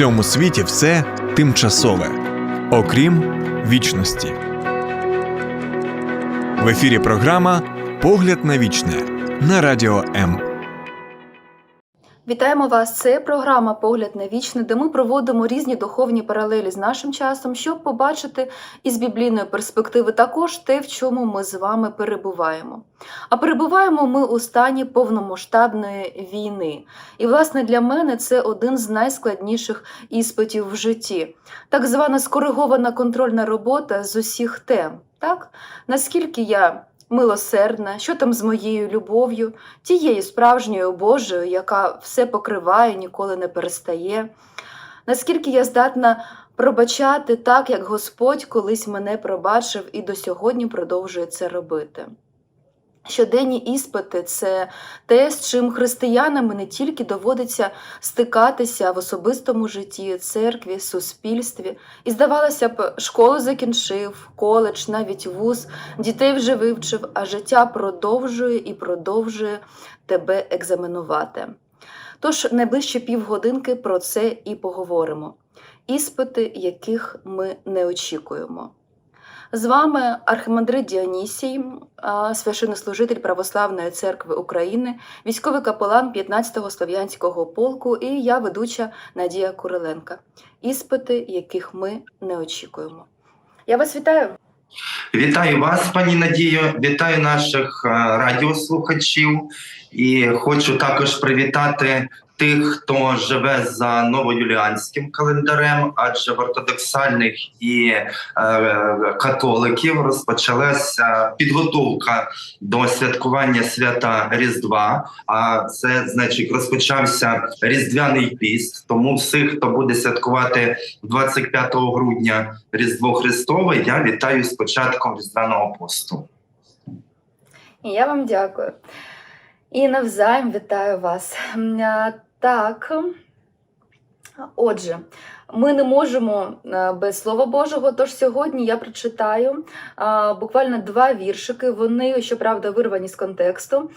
цьому світі все тимчасове, окрім вічності. В ефірі програма Погляд на вічне на радіо М. Вітаємо вас! Це програма Погляд на вічне, де ми проводимо різні духовні паралелі з нашим часом, щоб побачити із біблійної перспективи також те, в чому ми з вами перебуваємо. А перебуваємо ми у стані повномасштабної війни. І, власне, для мене це один з найскладніших іспитів в житті, так звана скоригована контрольна робота з усіх тем. Так? Наскільки я милосердна, що там з моєю любов'ю, тією справжньою Божою, яка все покриває, ніколи не перестає. Наскільки я здатна пробачати так, як Господь колись мене пробачив і до сьогодні продовжує це робити. Щоденні іспити це те, з чим християнам не тільки доводиться стикатися в особистому житті, церкві, суспільстві. І здавалося б, школу закінчив, коледж, навіть вуз, дітей вже вивчив, а життя продовжує і продовжує тебе екзаменувати. Тож найближчі півгодинки про це і поговоримо. Іспити, яких ми не очікуємо. З вами архимандрит Діонісій, а, священнослужитель Православної церкви України, військовий капелан 15-го Слов'янського полку і я ведуча Надія Куриленка. Іспити, яких ми не очікуємо. Я вас вітаю. Вітаю вас, пані Надію, вітаю наших е, радіослухачів і хочу також привітати тих, хто живе за новоюліанським календарем, адже в ортодоксальних і е, католиків розпочалася підготовка до святкування свята Різдва. А це значить розпочався Різдвяний піст. Тому всіх, хто буде святкувати 25 грудня Різдво Христове, я вітаю з початком Різдвяного посту. Я вам дякую. І навзаєм вітаю вас. Так. Отже, ми не можемо е, без Слова Божого, тож сьогодні я прочитаю буквально два віршики. Вони, щоправда, вирвані з контексту.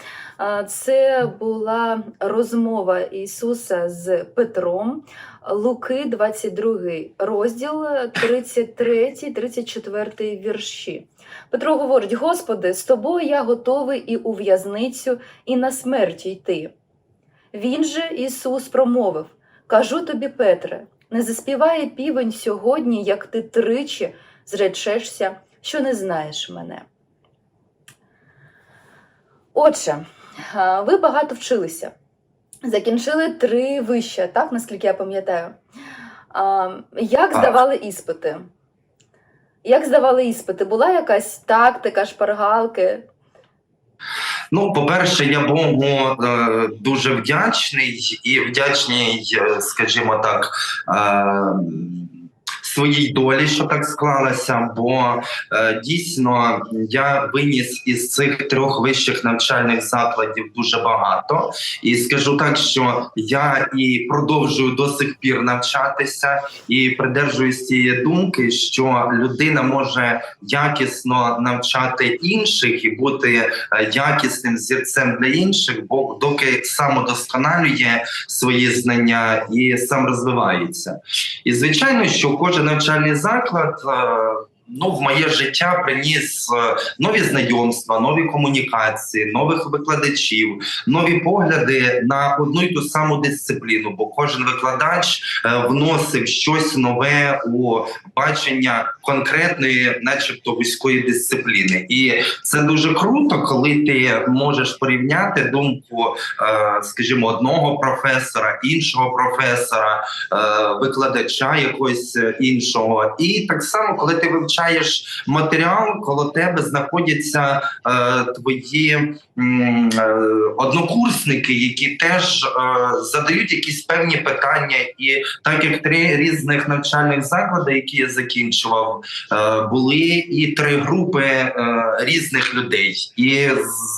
Це була розмова Ісуса з Петром, Луки, 22 розділ, 33-34 вірші. Петро говорить: Господи, з тобою я готовий і у в'язницю, і на смерть йти. Він же Ісус промовив: Кажу тобі, Петре, не заспіває півень сьогодні, як ти тричі зречешся, що не знаєш мене. Отже, ви багато вчилися. Закінчили три вища, так, наскільки я пам'ятаю. Як здавали іспити? Як здавали іспити? Була якась тактика, шпаргалки? Ну, по-перше, я Богу е, дуже вдячний і вдячний, е, скажімо так, е, своїй долі, що так склалося, бо е, дійсно я виніс із цих трьох вищих навчальних закладів дуже багато. І скажу так, що я і продовжую до сих пір навчатися і придержуюсь цієї думки, що людина може якісно навчати інших і бути е, якісним зірцем для інших, бо доки самодосконалює свої знання і сам розвивається. І звичайно, що кожен навчальний заклад. Ну, в моє життя приніс е, нові знайомства, нові комунікації, нових викладачів, нові погляди на одну й ту саму дисципліну. Бо кожен викладач е, вносив щось нове у бачення конкретної, начебто, вузької дисципліни. І це дуже круто, коли ти можеш порівняти думку, е, скажімо, одного професора, іншого професора, викладача якогось іншого. І так само, коли ти вивчаєш матеріал, коло тебе знаходяться е, твої е, однокурсники, які теж е, задають якісь певні питання. І так як три різних навчальних заклади, які я закінчував, е, були і три групи е, різних людей. І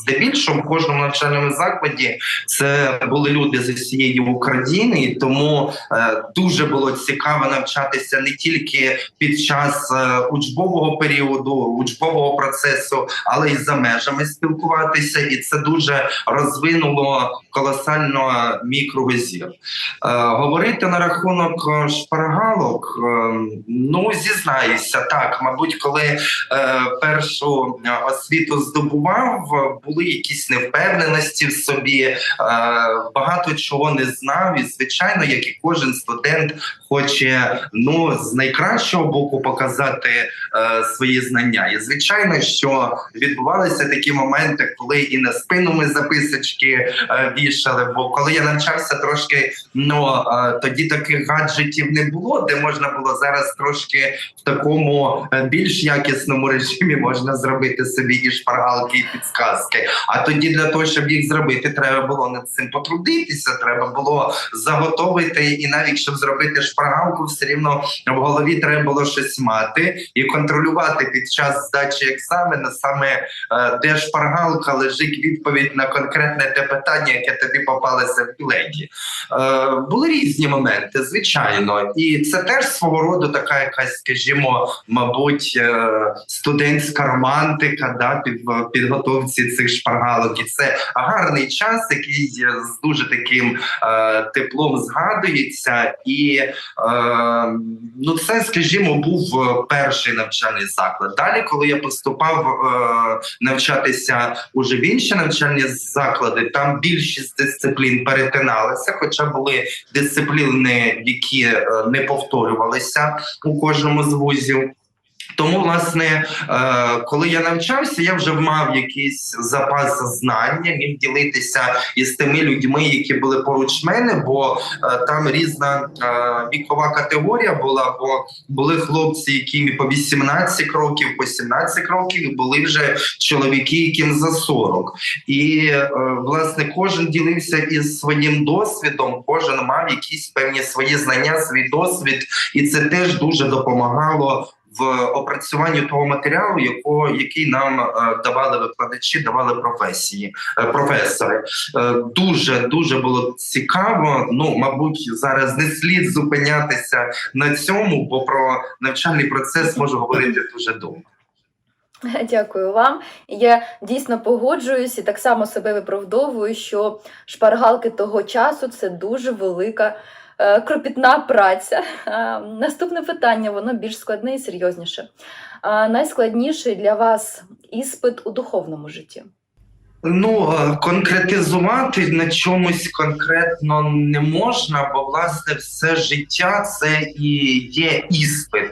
здебільшого в кожному навчальному закладі це були люди з усієї України, і тому е, дуже було цікаво навчатися не тільки під час е, учбового періоду, учбового процесу, але й за межами спілкуватися, і це дуже розвинуло колосально мій. Е, говорити на рахунок е, шпаргалок, е, ну зізнаюся, так, мабуть, коли е, першу е, освіту здобував, були якісь невпевненості в собі, е, багато чого не знав, і звичайно, як і кожен студент хоче ну з найкращого боку показати е, свої знання. І звичайно, що відбувалися такі моменти, коли і на спину ми записочки е, вішали. Бо коли я навчався трошки, ну е, тоді таких гаджетів не було, де можна було зараз трошки в такому е, більш якісному режимі можна зробити собі і шпаргалки, і підсказки. А тоді для того, щоб їх зробити, треба було над цим потрудитися. Треба було заготовити, і навіть щоб зробити шпаргалку, все рівно в голові треба було щось мати і контролювати під час здачі екзамену саме е, де шпаргалка лежить відповідь на конкретне те питання, яке тобі попалося в білеті. Е, були різні моменти, звичайно, і це теж свого роду така якась, скажімо, мабуть, е, студентська романтика да, під підготовці цих шпаргалок. І це гарний час, який з дуже таким теплом згадується, і ну це, скажімо, був е, перший навчальний заклад. Далі, коли я поступав е, навчатися уже в інші навчальні заклади, там більшість дисциплін перетиналися, хоча були дисципліни, які е, не повторювалися у кожному з вузів. Тому, власне, е, коли я навчався, я вже мав якийсь запас знання, міг ділитися із тими людьми, які були поруч мене, бо е, там різна е, вікова категорія була. Бо були хлопці, яким по 18 років, по 17 років, і були вже чоловіки, яким за 40. І власне кожен ділився із своїм досвідом, кожен мав якісь певні свої знання, свій досвід, і це теж дуже допомагало. В опрацюванні того матеріалу, якого який нам е, давали викладачі, давали професії, е, професори. Е, дуже дуже було цікаво. Ну, мабуть, зараз не слід зупинятися на цьому, бо про навчальний процес можу говорити дуже довго. Дякую вам. Я дійсно погоджуюсь і так само себе виправдовую, що шпаргалки того часу це дуже велика кропітна праця. Наступне питання, воно більш складне і серйозніше. Найскладніший для вас іспит у духовному житті? Ну е, конкретизувати на чомусь конкретно не можна, бо власне все життя це і є іспит,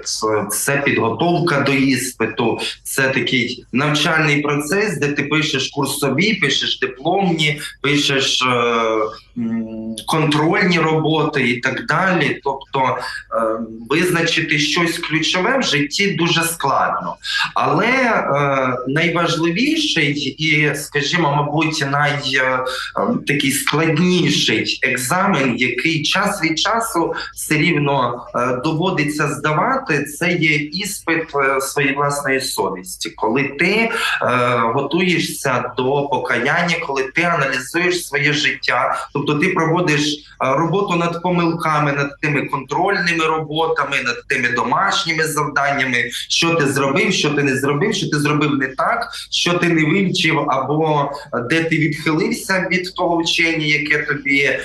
це підготовка до іспиту, це такий навчальний процес, де ти пишеш курсові, пишеш дипломні, пишеш е, контрольні роботи і так далі. Тобто е, визначити щось ключове в житті дуже складно. Але найважливіший і, скажімо, мабуть, най е, ем, такий складніший екзамен, який час від часу все рівно е, доводиться здавати, це є іспит е, своєї власної совісті, коли ти готуєшся до покаяння, коли ти аналізуєш своє життя, тобто ти проводиш роботу над помилками, над тими контрольними роботами, над тими домашніми завданнями, що ти зробив, що ти не зробив, що ти зробив не так, що ти не вивчив, або де ти відхилився від того вчення, яке тобі е,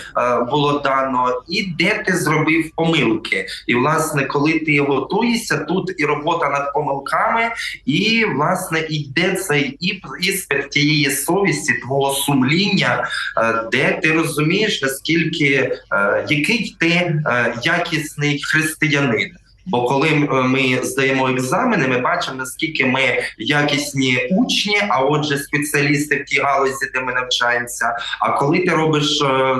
було дано, і де ти зробив помилки. І власне, коли ти готуєшся, тут і робота над помилками, і власне йде цей іспит тієї совісті, твого сумління, е, де ти розумієш, наскільки е, який ти якісний християнин. Бо коли е, ми здаємо екзамени, ми бачимо наскільки ми якісні учні, а отже, спеціалісти в тій галузі, де ми навчаємося. А коли ти робиш е,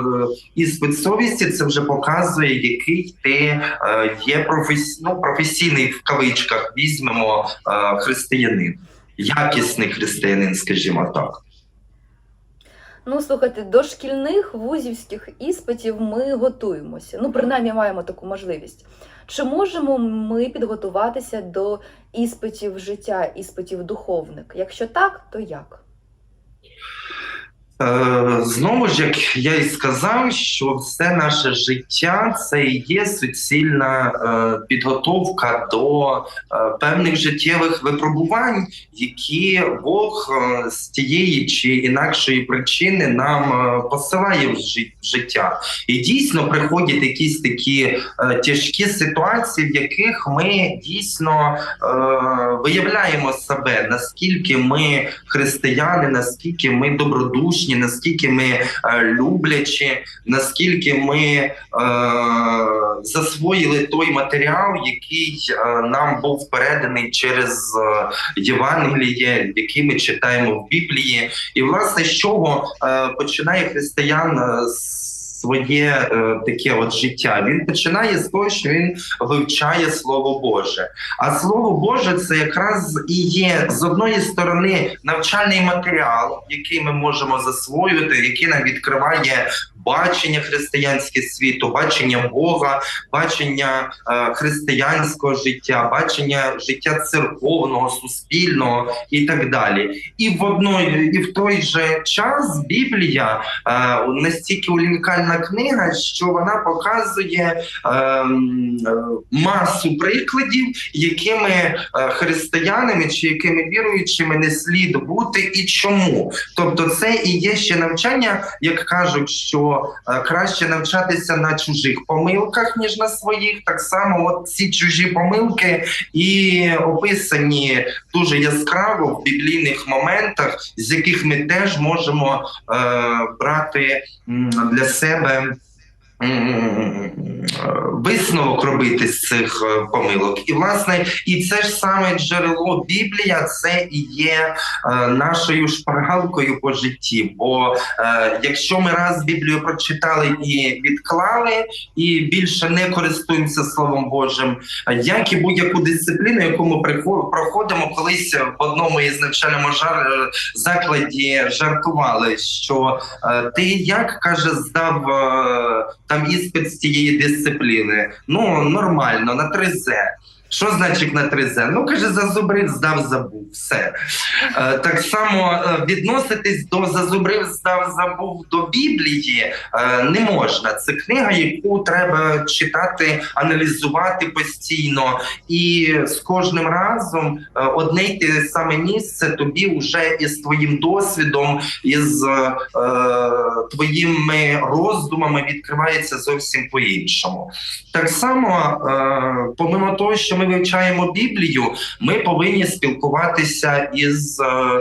іспит совісті, це вже показує, який ти е, є професі... ну, професійний в кавичках. Візьмемо християнин, якісний християнин, скажімо так. Ну, слухайте, до шкільних вузівських іспитів ми готуємося. Ну, принаймні маємо таку можливість. Чи можемо ми підготуватися до іспитів життя, іспитів духовник? Якщо так, то як? Е, Знову ж, як я і сказав, що все наше життя це і є суцільна е, підготовка до е, певних життєвих випробувань, які Бог з тієї чи інакшої причини нам посилає в життя. І дійсно приходять якісь такі тяжкі ситуації, в яких ми дійсно виявляємо себе, наскільки ми християни, наскільки ми добродушні, наскільки ми е, люблячі, наскільки ми е, засвоїли той матеріал, який е, нам був переданий через е, Євангеліє, який ми читаємо в Біблії. І власне з чого починає християн е, своє е, таке от життя? Він починає з того, що він вивчає Слово Боже. А Слово Боже це якраз і є з одної сторони навчальний матеріал, який ми можемо засвоювати, який нам відкриває бачення християнське світу, бачення Бога, бачення е, християнського життя, бачення життя церковного, суспільного і так далі. І в одної, і в той же час Біблія е, настільки унікальна книга, що вона показує ем, е, масу прикладів, якими е, християнами чи якими віруючими не слід бути, і чому. Тобто, це і є ще навчання, як кажуть, що е, краще навчатися на чужих помилках, ніж на своїх. Так само, от ці чужі помилки і описані дуже яскраво в біблійних моментах, з яких ми теж можемо е, брати для себе. Висновок робити з цих е, помилок, і власне, і це ж саме джерело Біблія, це і є е, нашою шпаргалкою по житті. Бо е, якщо ми раз Біблію прочитали і відклали, і більше не користуємося Словом Божим, як і будь-яку дисципліну, яку ми проходимо, колись в одному із навчальному жар... е, закладі жартували, що е, ти як каже, здав е, там іспит з цієї дисципліни. Ну нормально, на 3З. Що значить на 3З? Ну каже, зазубрив, здав, забув. Все. Е, так само е, відноситись до зазубрив, здав, забув до Біблії е, не можна. Це книга, яку треба читати, аналізувати постійно, і з кожним разом одне й те саме місце тобі вже із твоїм досвідом, із е, твоїми роздумами відкривається зовсім по-іншому. Так само, е, помимо того, що ми вивчаємо Біблію, ми повинні спілкуватися із е, е,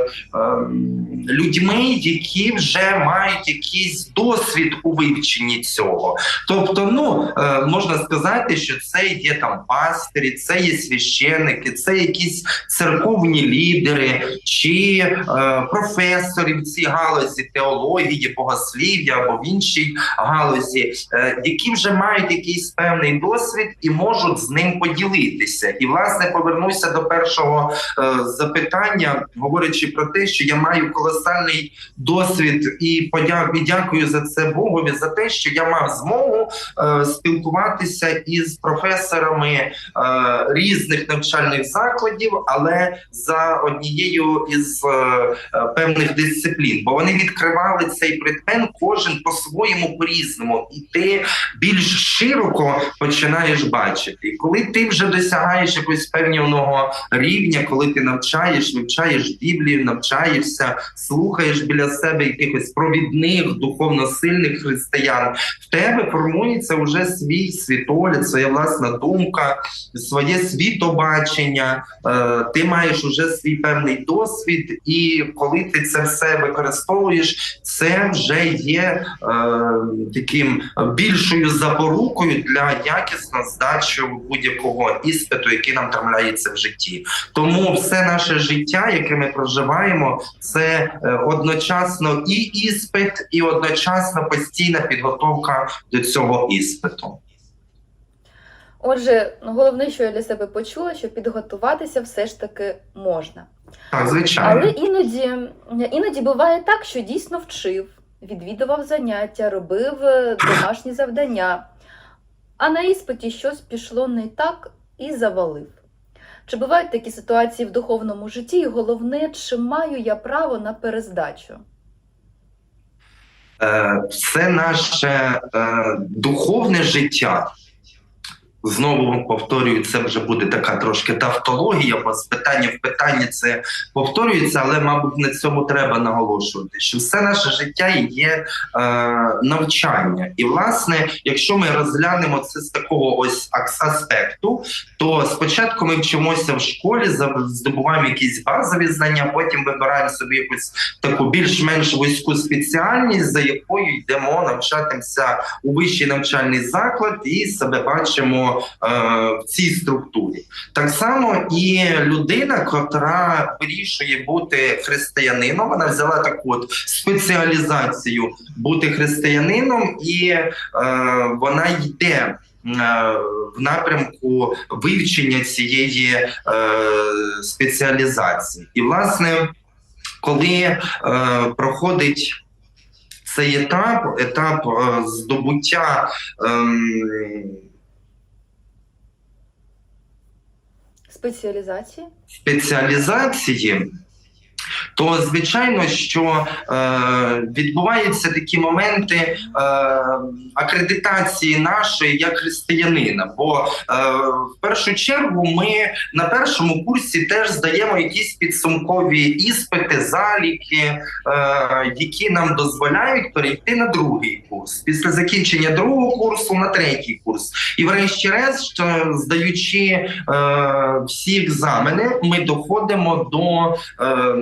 людьми, які вже мають якийсь досвід у вивченні цього. Тобто, ну е, можна сказати, що це є там пастирі, це є священники, це якісь церковні лідери чи е, професори в цій галузі теології, богослів'я або в іншій галузі, е, які вже мають якийсь певний досвід і можуть з ним поділитися. І власне повернуся до першого е, запитання, говорячи про те, що я маю колосальний досвід і подяку і дякую за це Богові за те, що я мав змогу е, спілкуватися із професорами е, різних навчальних закладів, але за однією із е, е, певних дисциплін, бо вони відкривали цей предмет кожен по-своєму по-різному, і ти більш широко починаєш бачити. І коли ти вже досягаєш якогось певного рівня, коли ти навчаєш, вивчаєш Біблію, навчаєшся, слухаєш біля себе якихось провідних духовно сильних християн, в тебе формується вже свій світогляд, своя власна думка, своє світобачення. Е, ти маєш уже свій певний досвід, і коли ти це все використовуєш, це вже є е, таким більшою запорукою для якісно здачі будь-якого іспиту, який нам трамляється в житті. Тому все наше життя, яке ми проживаємо, це е, одночасно і іспит, і одночасно постійна підготовка до цього іспиту. Отже, головне, що я для себе почула, що підготуватися все ж таки можна. Так, звичайно. Але іноді, іноді буває так, що дійсно вчив, відвідував заняття, робив е, домашні завдання, а на іспиті щось пішло не так і завалив. Чи бувають такі ситуації в духовному житті? І головне, чи маю я право на перездачу? Все наше е, духовне життя. Знову повторюю, це вже буде така трошки тавтологія, бо з питання в питання це повторюється, але, мабуть, на цьому треба наголошувати, що все наше життя є е, навчання. І, власне, якщо ми розглянемо це з такого ось аспекту, то спочатку ми вчимося в школі, здобуваємо якісь базові знання, потім вибираємо собі якусь таку більш-менш вузьку спеціальність, за якою йдемо навчатися у вищий навчальний заклад і себе бачимо е, в цій структурі. Так само і людина, котра вирішує бути християнином, вона взяла таку от спеціалізацію бути християнином, і е, вона йде. е, В напрямку вивчення цієї е, спеціалізації, і власне, коли е, проходить цей етап, етап е, здобуття ем, Спеціалізації? спеціалізації, то звичайно, що е, відбуваються такі моменти е, акредитації нашої як християнина. Бо е, в першу чергу ми на першому курсі теж здаємо якісь підсумкові іспити, заліки, е, які нам дозволяють перейти на другий курс. Після закінчення другого курсу на третій курс. І, врешті-решт, е, здаючи е, всі екзамени, ми доходимо до е,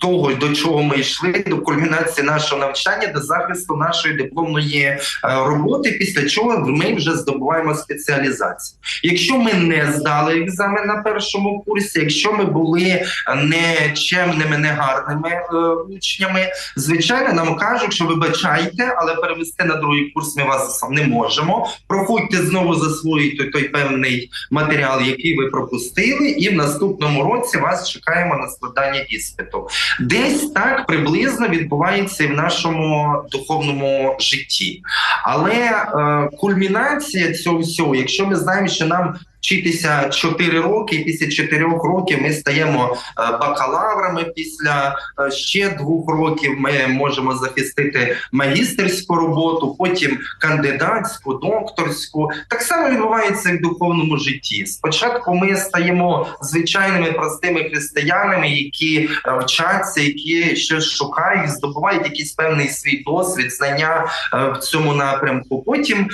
того, до чого ми йшли, до кульмінації нашого навчання, до захисту нашої дипломної е, роботи, після чого ми вже здобуваємо спеціалізацію. Якщо ми не здали екзамен на першому курсі, якщо ми були нечемними, негарними е, учнями, звичайно, нам кажуть, що вибачайте, але перевести на другий курс ми вас не можемо. Проходьте знову засвоїти той певний матеріал, який ви пропустили, і в наступному році вас чекаємо на складання іспиту. Десь так приблизно відбувається і в нашому духовному житті. Але е, кульмінація цього всього, якщо ми знаємо, що нам вчитися 4 роки, після 4 років ми стаємо е, бакалаврами. Після е, ще двох років ми можемо захистити магістерську роботу, потім кандидатську, докторську. Так само відбувається і в духовному житті. Спочатку ми стаємо звичайними простими християнами, які е, вчаться, які щось шукають, здобувають якийсь певний свій досвід, знання в цьому напрямку. Потім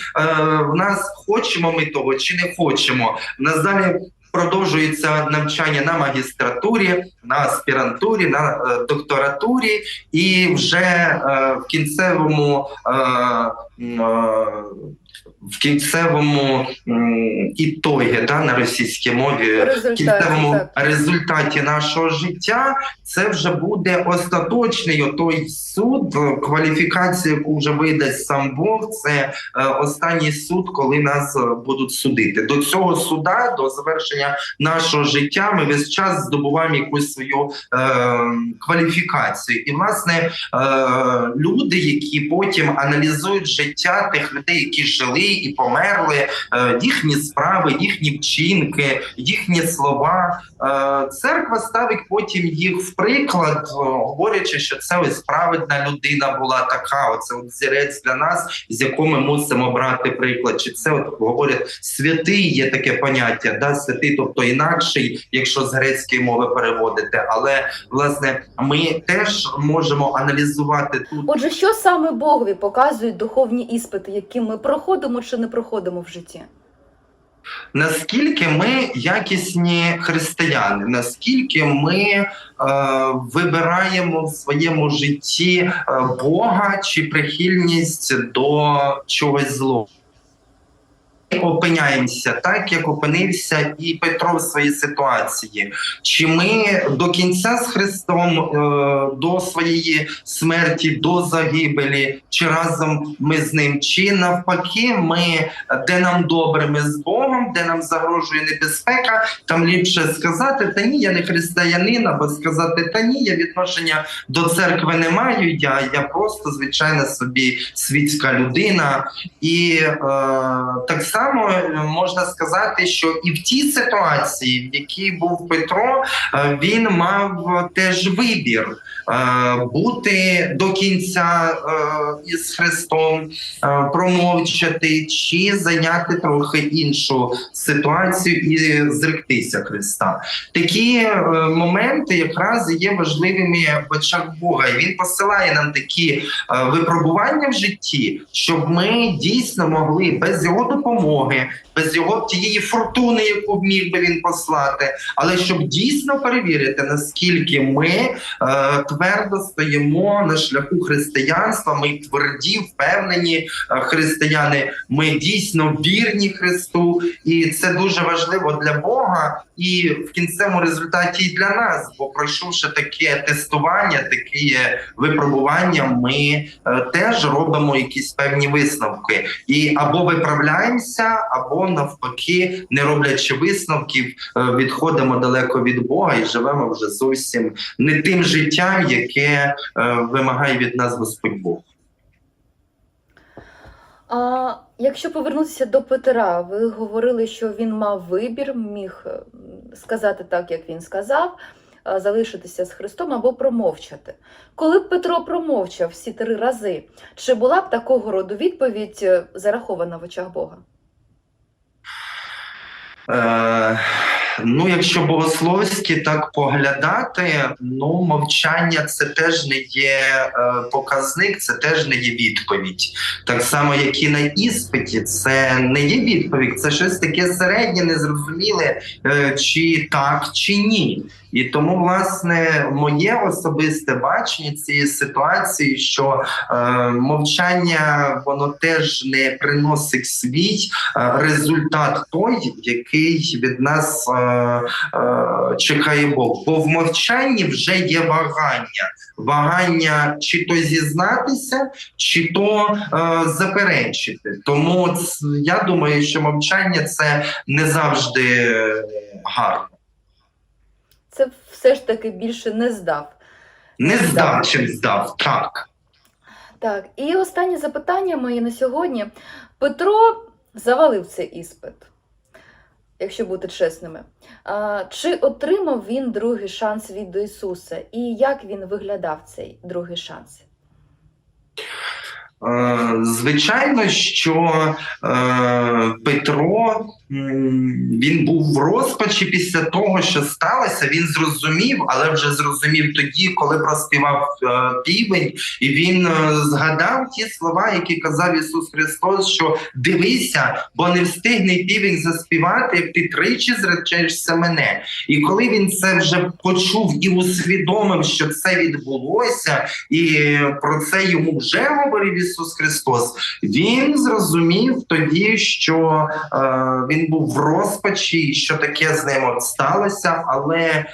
в нас хочемо ми того чи не хочемо. В нас далі. Продовжується навчання на магістратурі, на аспірантурі, на е, докторатурі, і вже е, в кінцевому е, в кінцевому ітогі да, на російській мові в кінцевому так. результаті нашого життя це вже буде остаточний отой суд, кваліфікація, яку вже видасть сам Бог. Це е, останній суд, коли нас е, будуть судити. До цього суда, до завершення нашого життя, ми весь час здобуваємо якусь свою е, кваліфікацію. І власне е, люди, які потім аналізують життя тих людей, які жили і померли, е, їхні справи, їхні вчинки, їхні слова. Е, Церква ставить потім їх в приклад, е, говорячи, що це ось праведна людина була така. Оце от зірець для нас, з якого ми мусимо брати приклад. Чи це от говорять святий є таке поняття, да святий, тобто інакший, якщо з грецької мови переводити. Але власне ми теж можемо аналізувати тут. Отже, що саме Богові показують духовні іспити, які ми проходимо чи не проходимо в житті? Наскільки ми якісні християни, наскільки ми е, вибираємо в своєму житті е, Бога чи прихильність до чогось злого? Опиняємося так, як опинився і Петро в своїй ситуації. Чи ми до кінця з Христом е, до своєї смерті, до загибелі, чи разом ми з ним, чи навпаки, ми де нам добре, ми з Богом, де нам загрожує небезпека, там ліпше сказати, та ні, я не християнин, або сказати, та ні, я відношення до церкви не маю. Я, я просто звичайна собі світська людина. І е, так само само е, можна сказати, що і в тій ситуації, в якій був Петро, е, він мав теж вибір е, бути до кінця із Христом, промовчати чи зайняти трохи іншу ситуацію і зректися Христа. Такі моменти якраз є важливими в очах Бога. І він посилає нам такі випробування в житті, щоб ми дійсно могли без його допомоги, amor, né? Без його тієї фортуни, яку міг би він послати, але щоб дійсно перевірити, наскільки ми е, твердо стоїмо на шляху християнства, ми тверді, впевнені е, християни, ми дійсно вірні Христу, і це дуже важливо для Бога, і в кінцевому результаті і для нас. Бо пройшовши таке тестування, такі випробування, ми е, теж робимо якісь певні висновки, і або виправляємося, або навпаки, не роблячи висновків, е, відходимо далеко від Бога і живемо вже зовсім не тим життям, яке е, вимагає від нас Господь Бог. А якщо повернутися до Петра, ви говорили, що він мав вибір, міг е, сказати так, як він сказав, залишитися з Христом або промовчати. Коли б Петро промовчав всі три рази, чи була б такого роду відповідь зарахована в очах Бога? Е, ну, якщо богословськи так поглядати, ну мовчання це теж не є е, показник, це теж не є відповідь. Так само, як і на іспиті, це не є відповідь, це щось таке середнє, незрозуміле, е, чи так, чи ні. І тому, власне, моє особисте бачення цієї ситуації, що е, мовчання воно теж не приносить свій е, результат той, який від нас е, е, чекає Бог. Бо в мовчанні вже є вагання. Вагання чи то зізнатися, чи то е, заперечити. Тому я думаю, що мовчання це не завжди гарно. Це все ж таки більше не здав. Не здав, чим здав, так. Так, і останнє запитання моє на сьогодні. Петро завалив цей іспит, якщо бути чесними. А, чи отримав він другий шанс від Ісуса? І як він виглядав цей другий шанс? Е, Звичайно, що е, Петро він був в розпачі після того, що сталося. Він зрозумів, але вже зрозумів тоді, коли проспівав е, півень, і він е, згадав ті слова, які казав Ісус Христос: що дивися, бо не встигне півень заспівати, ти тричі зречешся мене. І коли він це вже почув і усвідомив, що це відбулося, і про це йому вже говорив Ісус Христос. Він зрозумів тоді, що е, він був в розпачі, що таке з ним от сталося, але е,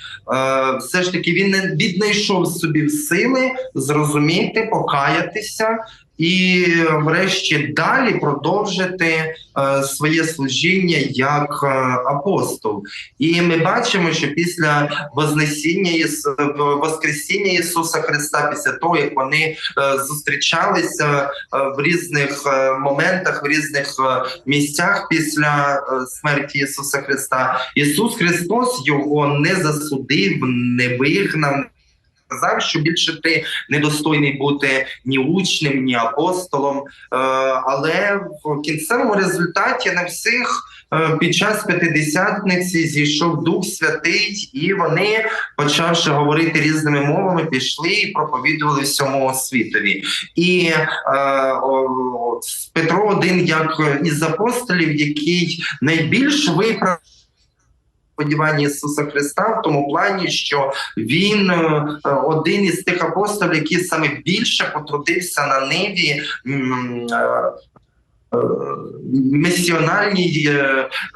все ж таки він не віднайшов собі сили зрозуміти, покаятися. І, врешті, далі продовжити е, своє служіння як е, апостол. І ми бачимо, що після Вознесіння Воскресіння Ісуса Христа, після того як вони е, зустрічалися в різних моментах, в різних місцях після смерті Ісуса Христа, Ісус Христос його не засудив, не вигнав. Сказав, що більше ти недостойний бути ні учнем, ні апостолом. Е, але в кінцевому результаті на всіх е, під час п'ятидесятниці зійшов Дух Святий, і вони, почавши говорити різними мовами, пішли і проповідували всьому світові. І е, Петро один як із апостолів, який найбільш виправ сподівання Ісуса Христа в тому плані, що він е, один із тих апостолів, який саме більше потрудився на ниві. е, е, Місіональній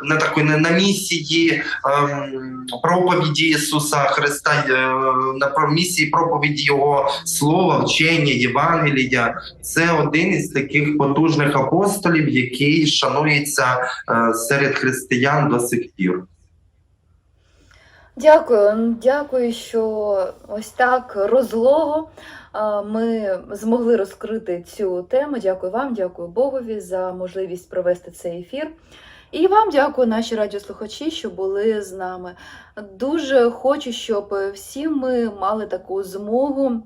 на такої на, місії ем, проповіді Ісуса Христа, на місії проповіді Його слова, вчення, Євангелія. Це один із таких потужних апостолів, який шанується серед християн до сих пір. Дякую, дякую, що ось так розлого ми змогли розкрити цю тему. Дякую вам, дякую Богові за можливість провести цей ефір. І вам дякую, наші радіослухачі, що були з нами. Дуже хочу, щоб всі ми мали таку змогу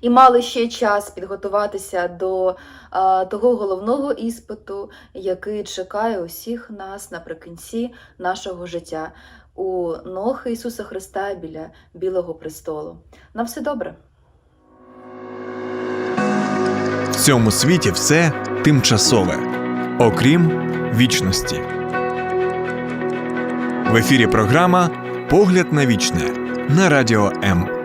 і мали ще час підготуватися до а, того головного іспиту, який чекає усіх нас наприкінці нашого життя у ног Ісуса Христа біля Білого престолу. На все добре. В цьому світі все тимчасове, окрім вічності. В ефірі програма Погляд на вічне на радіо М.